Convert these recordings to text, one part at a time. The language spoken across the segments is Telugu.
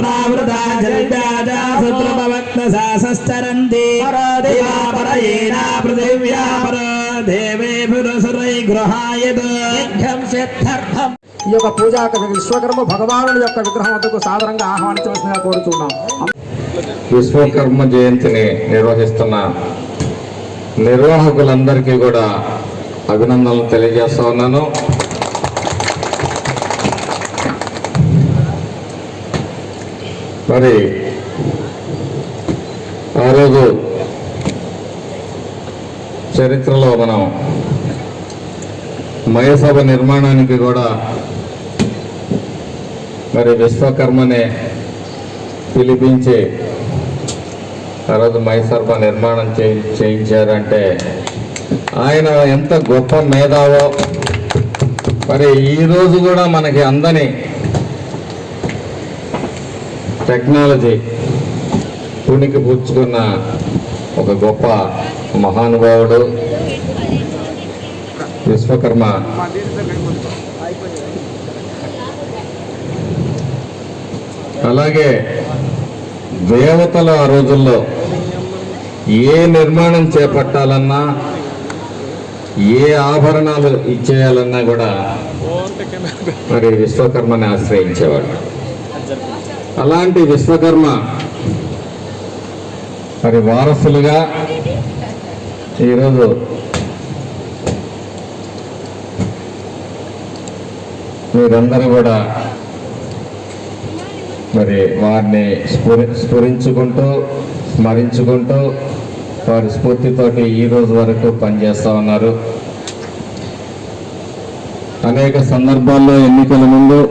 ప్రావృతా జల్వ్యాజా సుప్రభవక్తసాసశ్చరంతి దివా పరయేనా పృథివ్యా పర దేవేభిరుసురై గృహాయత్ ఈ యొక్క పూజా విశ్వకర్మ భగవానుడి యొక్క విగ్రహం వద్దకు సాదరంగా ఆహ్వానించవలసిందిగా కోరుతున్నాం విశ్వకర్మ జయంతిని నిర్వహిస్తున్న నిర్వాహకులందరికీ కూడా అభినందనలు తెలియజేస్తా ఉన్నాను. మరి ఆ రోజు చరిత్రలో మనం మయసభ నిర్మాణానికి కూడా మరి విశ్వకర్మనే పిలిపించి ఆ రోజు మైసర్మ నిర్మాణం చేయి చేయించారంటే ఆయన ఎంత గొప్ప మేధావో. మరి ఈ రోజు కూడా మనకి అందని టెక్నాలజీ పుణికి పుచ్చుకున్న ఒక గొప్ప మహానుభావుడు విశ్వకర్మ. అలాగే దేవతలు ఆ రోజుల్లో ఏ నిర్మాణం చేపట్టాలన్నా ఏ ఆభరణాలు ఇచ్చేయాలన్నా కూడా మరి విశ్వకర్మని ఆశ్రయించేవాడు అలాంటి విశ్వకర్మ మరి వారసులుగా ఈరోజు మీరందరూ కూడా మరి వారిని స్ఫురి స్ఫురించుకుంటూ స్మరించుకుంటూ వారి స్ఫూర్తితోటి ఈ రోజు వరకు పనిచేస్తూ ఉన్నారు. అనేక సందర్భాల్లో ఎన్నికల ముందు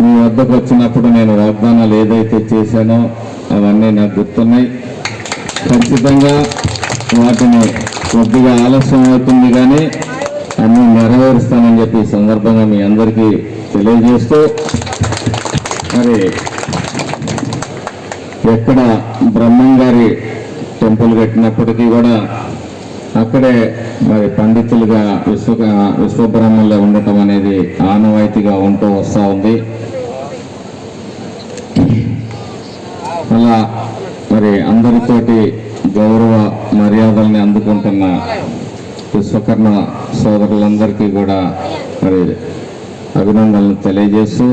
మీ వద్దకు వచ్చినప్పుడు నేను వాగ్దానాలు ఏదైతే చేశానో అవన్నీ నాకు గుర్తున్నాయి. ఖచ్చితంగా వాటిని కొద్దిగా ఆలస్యం అవుతుంది కానీ అన్ని నెరవేరుస్తానని చెప్పి సందర్భంగా మీ అందరికీ తెలియజేస్తూ మరి ఎక్కడ బ్రహ్మం గారి టెంపుల్ కట్టినప్పటికీ కూడా అక్కడే మరి పండితులుగా విశ్వ విశ్వబ్రహ్మంలో ఉండటం అనేది ఆనవాయితీగా ఉంటూ వస్తూ ఉంది అలా మరి అందరితోటి గౌరవ మర్యాదల్ని అందుకుంటున్న విశ్వకర్మ సోదరులందరికీ కూడా మరి అభినందనలు తెలియజేస్తూ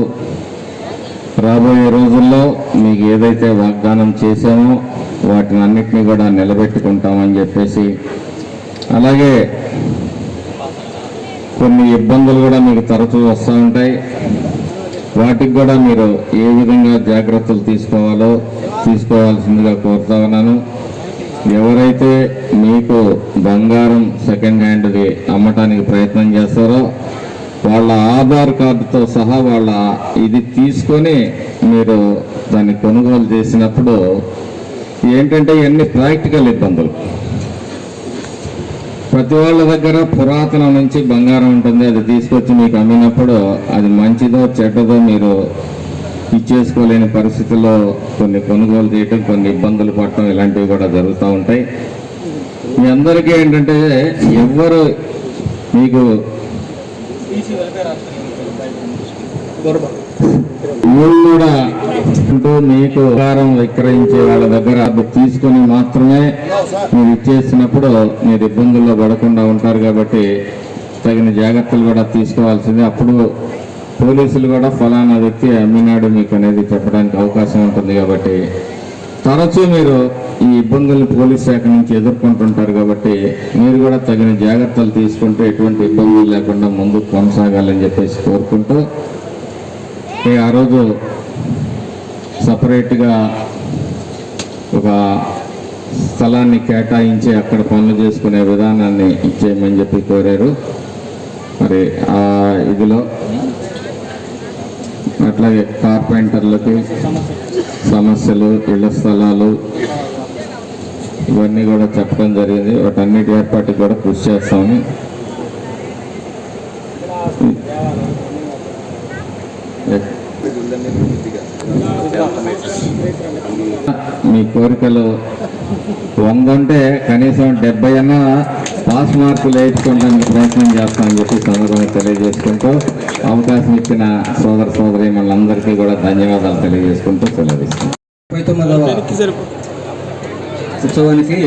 రాబోయే రోజుల్లో మీకు ఏదైతే వాగ్దానం చేశామో వాటిని అన్నిటినీ కూడా నిలబెట్టుకుంటామని చెప్పేసి అలాగే కొన్ని ఇబ్బందులు కూడా మీకు తరచూ వస్తూ ఉంటాయి. వాటికి కూడా మీరు ఏ విధంగా జాగ్రత్తలు తీసుకోవాలో తీసుకోవాల్సిందిగా కోరుతా ఉన్నాను. ఎవరైతే మీకు బంగారం సెకండ్ హ్యాండ్ది అమ్మటానికి ప్రయత్నం చేస్తారో వాళ్ళ ఆధార్ కార్డుతో సహా వాళ్ళ ఇది తీసుకొని మీరు దాన్ని కొనుగోలు చేసినప్పుడు ఏంటంటే ఇవన్నీ ప్రాక్టికల్ ఇబ్బందులు. ప్రతి వాళ్ళ దగ్గర పురాతనం నుంచి బంగారం ఉంటుంది అది తీసుకొచ్చి మీకు అమ్మినప్పుడు అది మంచిదో చెడ్డదో మీరు ఇచ్చేసుకోలేని పరిస్థితుల్లో కొన్ని కొనుగోలు చేయటం కొన్ని ఇబ్బందులు పడటం ఇలాంటివి కూడా జరుగుతూ ఉంటాయి. మీ అందరికీ ఏంటంటే ఎవరు మీకు మీరు కూడా అంటూ మీకు ఆహారం విక్రయించే వాళ్ళ దగ్గర అది తీసుకొని మాత్రమే మీరు ఇచ్చేసినప్పుడు మీరు ఇబ్బందుల్లో పడకుండా ఉంటారు కాబట్టి తగిన జాగ్రత్తలు కూడా తీసుకోవాల్సింది. అప్పుడు పోలీసులు కూడా ఫలానా వ్యక్తి అమ్మినాడు మీకు అనేది చెప్పడానికి అవకాశం ఉంటుంది కాబట్టి తరచూ మీరు ఈ ఇబ్బందులు పోలీస్ శాఖ నుంచి ఎదుర్కొంటుంటారు కాబట్టి మీరు కూడా తగిన జాగ్రత్తలు తీసుకుంటూ ఎటువంటి ఇబ్బందులు లేకుండా ముందుకు కొనసాగాలని చెప్పేసి కోరుకుంటూ ఆ రోజు సపరేట్గా ఒక స్థలాన్ని కేటాయించి అక్కడ పనులు చేసుకునే విధానాన్ని ఇచ్చేయమని చెప్పి కోరారు. మరి ఆ ఇదిలో అట్లాగే కార్పెంటర్లకి సమస్యలు ఇళ్ళ స్థలాలు ఇవన్నీ కూడా చెప్పడం జరిగింది. వాటన్నిటి ఏర్పాటుకి కూడా కృషి చేస్తామని మీ కోరికలు వంద ఉంటే కనీసం డెబ్బై అన్నా పాస్ మార్కులు వేయించుకోవడానికి ప్రయత్నం చేస్తామని చెప్పి సందర్భంగా తెలియజేసుకుంటూ అవకాశం ఇచ్చిన సోదర సోదరి మనందరికీ కూడా ధన్యవాదాలు తెలియజేసుకుంటూ సెలవిస్తాం ఉత్సవానికి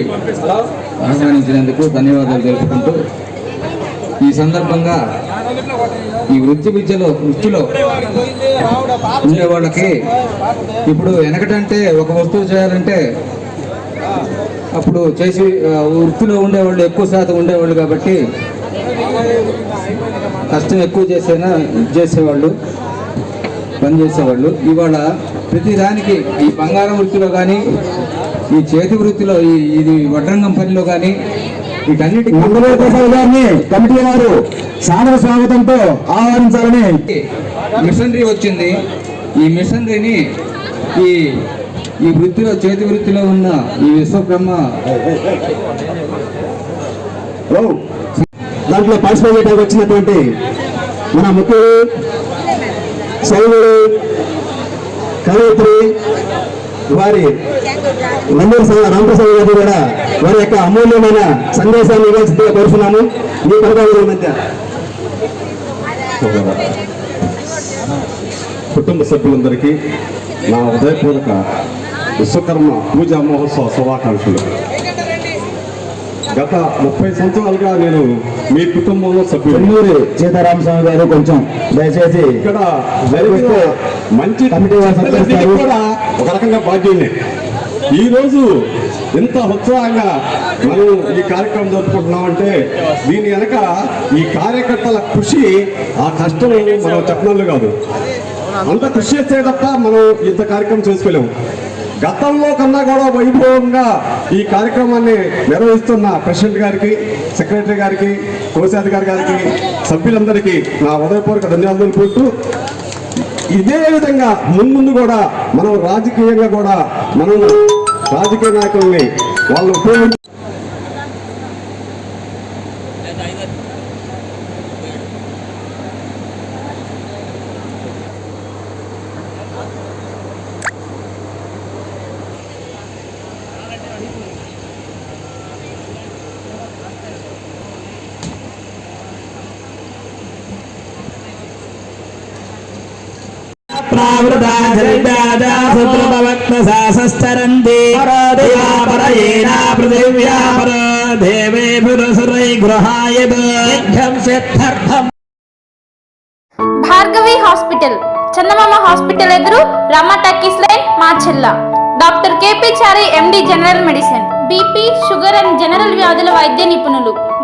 ఆహ్వానించినందుకు ధన్యవాదాలు తెలుపుకుంటూ ఈ సందర్భంగా ఈ వృత్తి విద్యలో వృత్తిలో ఉండే వాళ్ళకి ఇప్పుడు వెనకటంటే ఒక వస్తువు చేయాలంటే అప్పుడు చేసి వృత్తిలో ఉండేవాళ్ళు ఎక్కువ శాతం ఉండేవాళ్ళు కాబట్టి కష్టం ఎక్కువ చేసేనా చేసేవాళ్ళు పని చేసేవాళ్ళు. ఇవాళ ప్రతి దానికి ఈ బంగారం వృత్తిలో కానీ ఈ చేతి వృత్తిలో ఈ ఇది వడ్రంగం పనిలో కానీ గారిని కమిటీ వారు సాదర స్వాగతంతో ఆహ్వానించాలని మిషనరీ వచ్చింది ఈ మిషనరీని ఈ ఈ వృత్తిలో చేతి వృత్తిలో ఉన్న ఈ విశ్వబ్రహ్మ. దాంట్లో పార్టిసిపేట్ వచ్చినటువంటి మన ముఖ్యుడు శైవుడు కవయిత్రి వారి నందూరు రామప్రసాద్ గారు కూడా వారి యొక్క అమూల్యమైన సందేశాన్ని ఇవ్వాల్సిందిగా కోరుతున్నాము మీ పదకొండు మధ్య కుటుంబ సభ్యులందరికీ నా హృదయపూర్వక విశ్వకర్మ పూజా మహోత్సవ శుభాకాంక్షలు. గత ముప్పై సంవత్సరాలుగా నేను మీ కుటుంబంలో సభ్యులు చెన్నూరి సీతారామస్వామి గారు కొంచెం దయచేసి ఇక్కడ జరిగిన మంచి కమిటీ. కూడా ఒక రకంగా బాధ్యులే ఈ ఎంత ఇంత ఉత్సాహంగా మనం ఈ కార్యక్రమం జరుపుకుంటున్నామంటే దీని వెనక ఈ కార్యకర్తల కృషి ఆ కష్టం మనం చెప్పనట్లు కాదు. అంత కృషి చేస్తే తప్ప మనం ఇంత కార్యక్రమం చేసుకోలేము. గతంలో కన్నా కూడా వైభవంగా ఈ కార్యక్రమాన్ని నిర్వహిస్తున్న ప్రెసిడెంట్ గారికి సెక్రటరీ గారికి కోశాధికారి గారికి సభ్యులందరికీ నా హృదయపూర్వక ధన్యవాదాలు తెలుపుతూ ఇదే విధంగా మున్ముందు కూడా మనం రాజకీయంగా కూడా మనం రాజకీయ నాయకుల్ని వాళ్ళు ఉపయోగించి పృథివ్యా పర దేవేభిరసురై సిద్ధర్థం భార్గవి హాస్పిటల్ చందమామ హాస్పిటల్ ఎదురు Rama talkies line Macherla doctor KP Chari MD general medicine. BP sugar and general వ్యాధుల వైద్య నిపుణులు.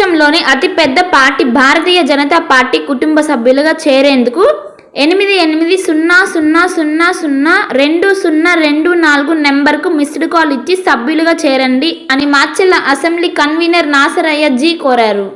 ప్రపంచంలోనే అతిపెద్ద పార్టీ భారతీయ జనతా పార్టీ కుటుంబ సభ్యులుగా చేరేందుకు ఎనిమిది ఎనిమిది సున్నా సున్నా సున్నా సున్నా రెండు సున్నా రెండు నాలుగు నెంబర్కు మిస్డ్ కాల్ ఇచ్చి సభ్యులుగా చేరండి అని మాచెల్ల అసెంబ్లీ కన్వీనర్ నాసరయ్య జీ కోరారు.